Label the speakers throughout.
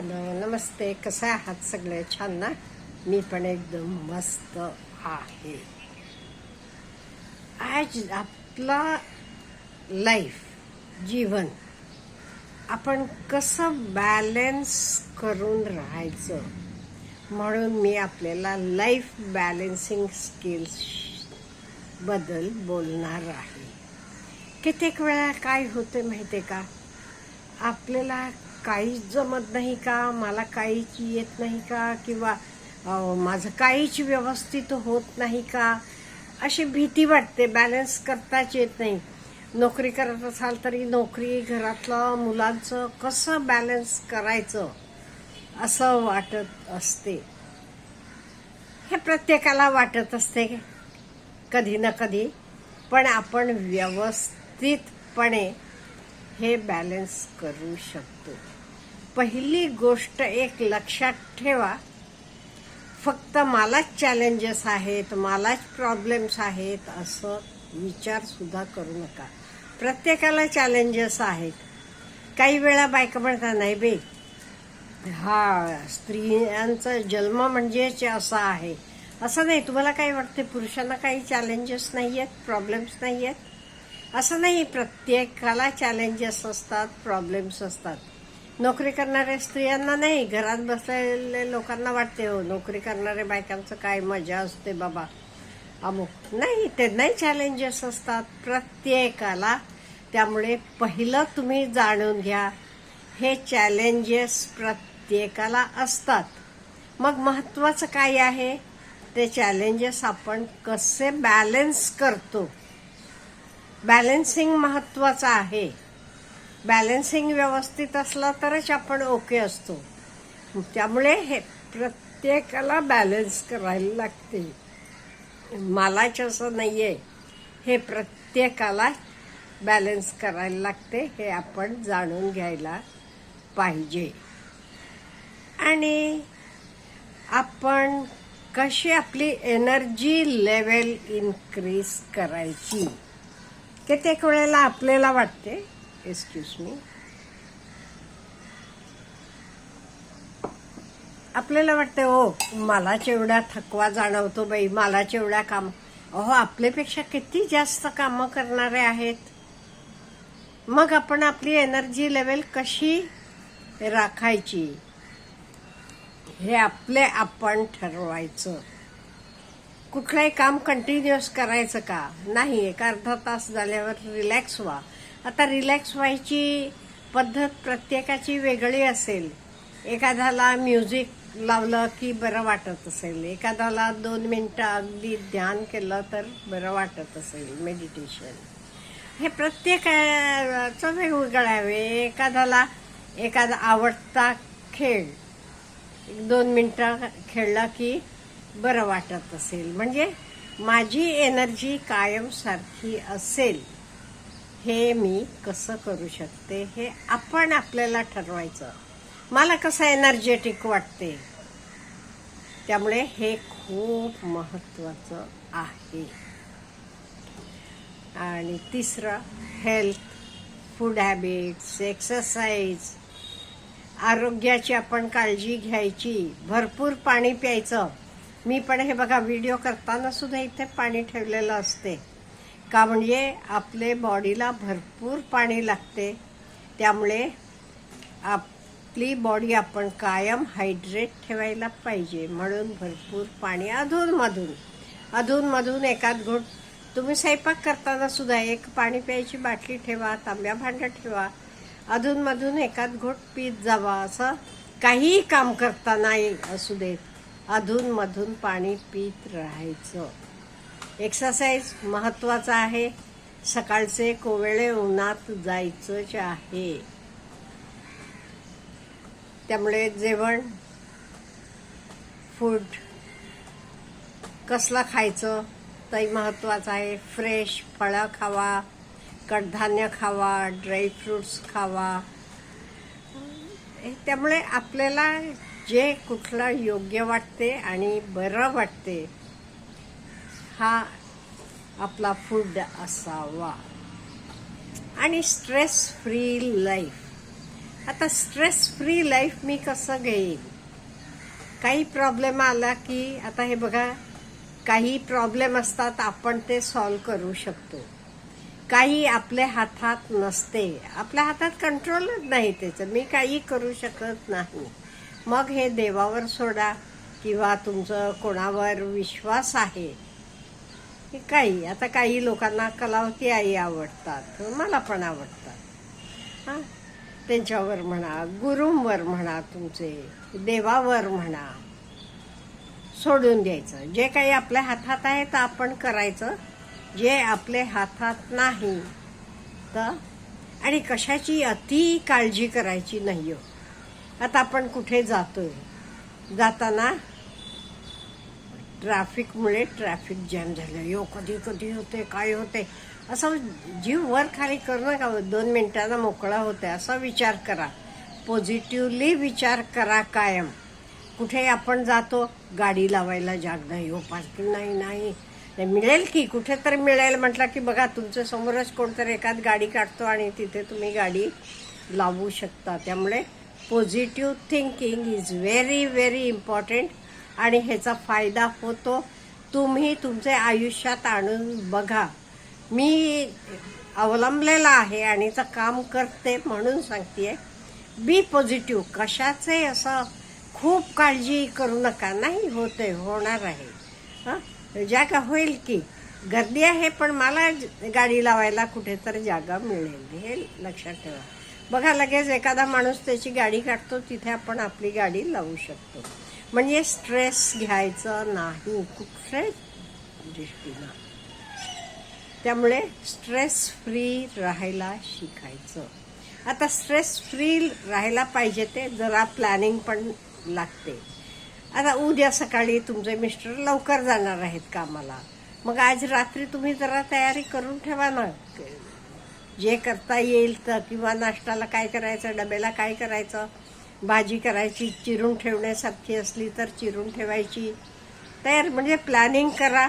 Speaker 1: Hello नमस्ते. कसं आहात सगळे? छान ना? मी पण एकदम मस्त आहे. आज आपला लाईफ जीवन आपण कसं बॅलेन्स करून राहायचं? म्हणून मी आपल्याला लाईफ बॅलेन्सिंग स्किल्सबद्दल बोलणार आहे. कित्येक वेळा काय होते माहिती आहे का? आपल्याला काहीच जमत नाही का? मला काहीच येत नाही का? किंवा माझं काहीच व्यवस्थित होत नाही का? अशी भीती वाटते. बॅलन्स करताच येत नाही. नोकरी करत असाल तरी नोकरी घरातलं मुलांचं कसं बॅलन्स करायचं? असं वाटत असते. हे प्रत्येकाला वाटत असते कधी ना कधी. पण आपण व्यवस्थितपणे हे बॅलन्स करू शकतो. पहिली गोष्ट एक लक्षात ठेवा. फक्त मलाच चॅलेंजेस आहेत मलाच प्रॉब्लेम्स आहेत असं विचार सुद्धा करू नका. प्रत्येकाला चॅलेंजेस आहेत. काही वेळा बायका म्हणतात नाही बे हा स्त्रियांचा जन्म म्हणजेच असा आहे. असं नाही तुम्हाला काय वाटते पुरुषांना काही चॅलेंजेस नाही आहेत प्रॉब्लेम्स नाही आहेत? असं नाही प्रत्येकाला चॅलेंजेस असतात प्रॉब्लेम्स असतात. नोकरी करणाऱ्या स्त्रियांना नाही घरात बसलेले लोकांना वाटते हो नोकरी करणाऱ्या बायकांचं काय मजा असते बाबा. अमुक नाही त्यांनाही चॅलेंजेस असतात प्रत्येकाला. त्यामुळे पहिलं तुम्ही जाणून घ्या हे चॅलेंजेस प्रत्येकाला असतात. मग महत्त्वाचं काय आहे? ते चॅलेंजेस आपण कसे बॅलेन्स करतो? बॅलेन्सिंग महत्त्वाचं आहे. बॅलन्सिंग व्यवस्थित असला तरच आपण ओके असतो. त्यामुळे हे प्रत्येकाला बॅलन्स करायला लागते. मलाच असं नाही आहे हे प्रत्येकाला बॅलन्स करायला लागते हे आपण जाणून घ्यायला पाहिजे. आणि आपण कशी आपली एनर्जी लेवल इन्क्रीज करायची? कित्येक वेळेला आपल्याला वाटते एक्सक्यूज मी आपल्याला वाटतं हो मला एवढा थकवा जाणवतो बाई मला एवढा काम अहो आपल्यापेक्षा किती जास्त कामं करणारे आहेत. मग आपण आपली एनर्जी लेवल कशी राखायची? हे आपले आपण ठरवायचं. कुठलंही काम कंटिन्युअस करायचं का? नाही एक अर्धा तास झाल्यावर रिलॅक्स व्हा. आता रिलॅक्स व्हायची पद्धत प्रत्येकाची वेगळी असेल. एखाद्याला म्युझिक लावलं की बरं वाटत असेल. एखाद्याला दोन मिनटं अगदी ध्यान केलं तर बरं वाटत असेल. मेडिटेशन हे प्रत्येकाचं वेगवेगळं आहे. एखाद्याला एखादा आवडता खेळ एक दोन मिनटं खेळला की बरं वाटत असेल. म्हणजे माझी एनर्जी कायम सारखी असेल. हे मी कसं करू शकते हे आपण आपल्याला ठरवायचं. मला कसं एनर्जेटिक वाटते? त्यामुळे हे खूप महत्त्वाचं आहे. आणि तिसरं हेल्थ फूड हॅबिट्स एक्सरसाइज आरोग्याची आपण काळजी घ्यायची. भरपूर पाणी प्यायचं. मी पण हे बघा व्हिडिओ करताना सुद्धा इथे पाणी ठेवलेलं असते. का म्हणजे आपले बॉडीला भरपूर पाणी लागते. त्यामुळे आपली बॉडी आपण कायम हायड्रेट ठेवायला पाहिजे. म्हणून भरपूर पाणी अधूनमधून अधूनमधून एकाद घोट तुम्ही स्वयंपाक करताना सुद्धा एक पाणी प्यायची बाटली ठेवा तांब्या भांडं ठेवा अधूनमधून एकाद घोट पीत जावा. असं काहीही काम करताना असू देत. अधूनमधून पाणी पीत राहायचं. एक्सरसाइज महत्त्वाचा आहे. सकाळचे कोवेळे उन्हात जायचंच आहे. त्यामुळे जेवण फूड कसलं खायचं तरी महत्त्वाचं आहे. फ्रेश फळं खावा कडधान्य खावा ड्रायफ्रुट्स खावा. त्यामुळे आपल्याला जे कुठलं योग्य वाटते आणि बरं वाटते हा आपला फूड असावा. आणि स्ट्रेस फ्री लाईफ आता स्ट्रेस फ्री लाईफ मी कसं घेईन? काही प्रॉब्लेम आला की आता हे बघा काही प्रॉब्लेम असतात आपण ते सॉल्व करू शकतो. काही आपल्या हातात नसते. आपल्या हातात कंट्रोलच नाही त्याचं. मी काही करू शकत नाही. मग हे देवावर सोडा किंवा तुमचं कोणावर विश्वास आहे की काही आता काही लोकांना कलावती आई आवडतात मला पण आवडतात. हां? त्यांच्यावर म्हणा गुरुंवर म्हणा तुमचे देवावर म्हणा सोडून द्यायचं. जे काही आपल्या हातात आहे तर आपण करायचं. जे आपले हातात नाही तर आणि कशाची अति काळजी करायची नाही हो. आता आपण कुठे जातोय? जाताना ट्रॅफिकमुळे ट्रॅफिक जॅम झालं. यो कधी कधी होते काय होते? असं जीव वर खाली करू नका. दोन मिनिटांना मोकळा होते. असा विचार करा. पॉझिटिव्हली विचार करा कायम. कुठे आपण जातो गाडी लावायला जाग नाही. हो पार्किंग नाही नाही. मिळेल की? कुठे तर मिळेल. म्हटलं की बघा तुमच्या समोरच कोणतरी एखाद गाडी काढतो आणि तिथे तुम्ही गाडी लावू शकता. त्यामुळे positive thinking is very very important आणि ह्याचा फायदा होतो. तुम्ही तुमच्या आयुष्यात आणून बघा. मी अवलंबलेला आहे आणि तर काम करते म्हणून सांगते बी पॉझिटिव्ह कशाचे असं खूप काळजी करू नका. नाही होते होणार आहे. हं? जागा होईल की. गर्दी आहे पण मला गाडी लावायला कुठेतरी जागा मिळेल. हे लक्षात ठेवा. बघा लगेच एखादा माणूस त्याची गाडी काढतो तिथे आपण आपली गाडी लावू शकतो. म्हणजे स्ट्रेस घ्यायचं नाही. कुठल्याच दृष्टीनं त्यामुळे स्ट्रेस फ्री राहायला शिकायचं. आता स्ट्रेस फ्री राहायला पाहिजे ते जरा प्लॅनिंग पण लागते. आता उद्या सकाळी तुमचे मिस्टर लवकर जाणार आहेत कामाला. मग आज रात्री तुम्ही जरा तयारी करून ठेवा ना. जे करता येईल तर किंवा नाश्ताला काय करायचं डब्याला काय करायचं भाजी करायची चिरून ठेवण्यासारखी असली तर चिरून ठेवायची. तयार म्हणजे प्लॅनिंग करा.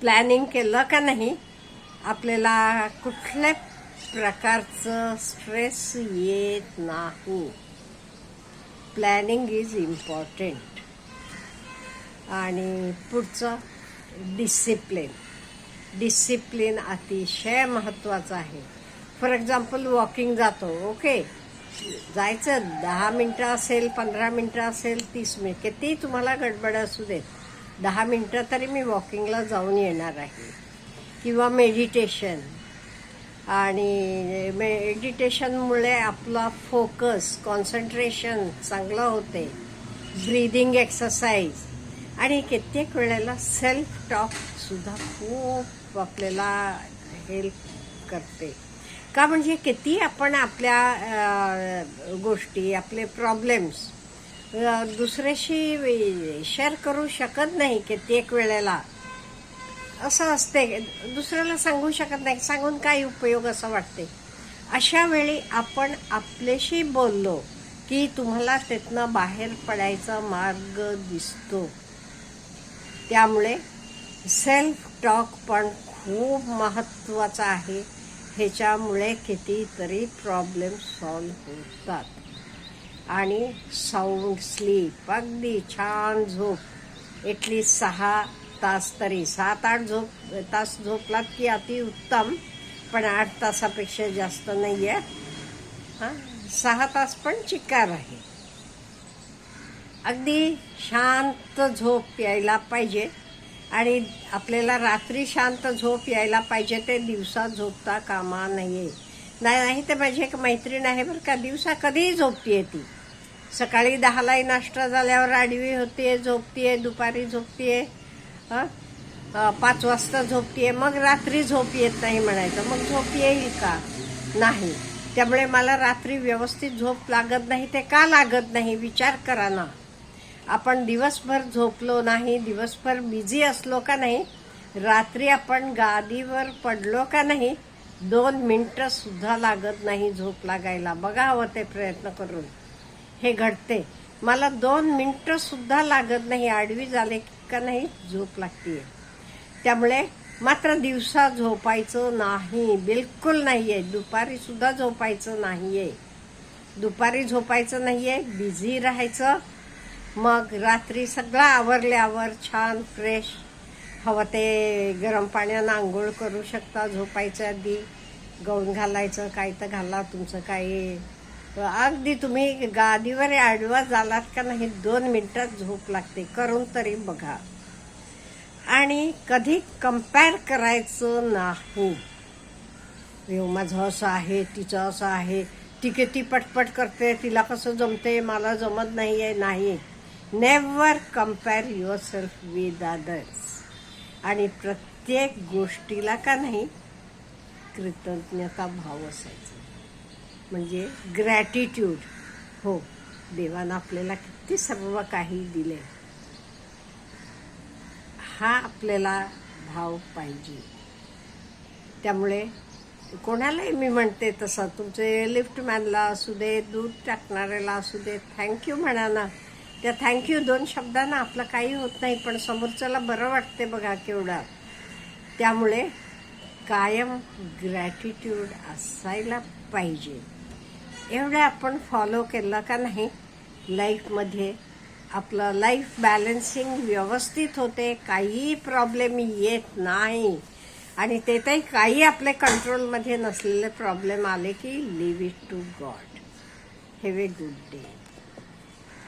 Speaker 1: प्लॅनिंग केलं का नाही आपल्याला कुठल्या प्रकारचं स्ट्रेस येत नाही. प्लॅनिंग इज इम्पॉर्टंट आणि पुढचं डिसिप्लिन डिसिप्लिन अतिशय महत्त्वाचं आहे. फॉर एक्झाम्पल वॉकिंग जातो ओके जायचं दहा मिनटं असेल पंधरा मिनटं असेल तीस मिनिट किती तुम्हाला गडबड असू देत दहा मिनटं तरी मी वॉकिंगला जाऊन येणार आहे. किंवा मेडिटेशन आणि मेडिटेशनमुळे आपला फोकस कॉन्सन्ट्रेशन चांगलं होते. ब्रीदिंग एक्सरसाइज आणि कित्येक वेळेला सेल्फ टॉकसुद्धा खूप आपल्याला हेल्प करते. का म्हणजे किती आपण आपल्या गोष्टी आपले प्रॉब्लेम्स दुसऱ्याशी शेअर करू शकत नाही कित्येक वेळेला. असं असते दुसऱ्याला सांगू शकत नाही. सांगून काय उपयोग असं वाटते अशा वेळी आपण आपल्याशी बोललो की तुम्हाला त्यातनं बाहेर पडायचा मार्ग दिसतो. त्यामुळे सेल्फ टॉक पण खूप महत्त्वाचा आहे. ह्याच्यामुळे कितीतरी प्रॉब्लेम सॉल्व होतात. आणि साऊंड स्लीप अगदी छान झोप. एटलीस्ट सहा तास तरी सात आठ झोप तास झोपलात की अतिउत्तम पण आठ तासापेक्षा जास्त नाही आहे हां सहा तास पण चिकार आहे. अगदी शांत झोप यायला पाहिजे. आणि आपल्याला रात्री शांत झोप यायला पाहिजे ते दिवसा झोपता कामा नये. नाही नाही तर माझी एक मैत्रीण आहे बरं का दिवसा कधीही झोपतीये ती. सकाळी दहालाही नाश्ता झाल्यावर आडवी होतीये झोपतीये दुपारी झोपतीये हं? पाच वाजता झोपतीये मग रात्री झोप येत नाही म्हणायचं. मग झोप येईल का? नाही. त्यामुळे मला रात्री व्यवस्थित झोप लागत नाही ते का लागत नाही? विचार करा ना. आपण दिवसभर झोपलो नाही दिवसभर बिझी असलो का नाही रात्री आपण गादीवर पडलो का नाही दोन मिनटं सुद्धा लागत नाही झोप लागायला. बघा हवं ते प्रयत्न करून. हे घडते. मला दोन मिनटं सुद्धा लागत नाही आडवी झाले का नाही झोप लागते त्यामुळे मात्र दिवसा झोपायचं नाही. बिलकुल नाहीये. दुपारी सुद्धा झोपायचं नाही आहे दुपारी झोपायचं नाही आहे बिझी राहायचं मग रात्री सगळं आवरल्यावर छान फ्रेश हवं ते गरम पाण्यानं आंघोळ करू शकता झोपायच्या आधी गाऊन घालायचं काय तर घाला तुमचं काही अगदी तुम्ही गादीवर आडवा झालात का नाही दोन मिनटात झोप लागते करून तरी बघा. आणि कधी कंपेअर करायचं नाही. माझं असं आहे तिचं असं आहे. ती किती पटपट करते तिला कसं जमते मला जमत नाही आहे नाही. Never compare yourself with others आणि प्रत्येक गोष्टीला का नाही कृतज्ञता भाव असायचा. म्हणजे ग्रॅटिट्यूड हो देवानं आपल्याला किती सर्व काही दिले हा आपल्याला भाव पाहिजे. त्यामुळे कोणालाही मी म्हणते तसं तुमचे लिफ्टमॅनला असू दे दूध टाकणाऱ्याला असू दे थँक्यू म्हणा ना त्या थँक्यू दोन शब्दांना आपलं काही होत नाही पण समोरच्याला बरं वाटते बघा केवढा. त्यामुळे कायम ग्रॅटिट्यूड असायला पाहिजे. एवढं आपण फॉलो केलं का नाही? लाईफमध्ये आपलं लाईफ बॅलन्सिंग व्यवस्थित होते काही प्रॉब्लेम येत नाही. आणि ते काही काही आपले कंट्रोलमध्ये नसलेले प्रॉब्लेम आले की leave it to God have a good day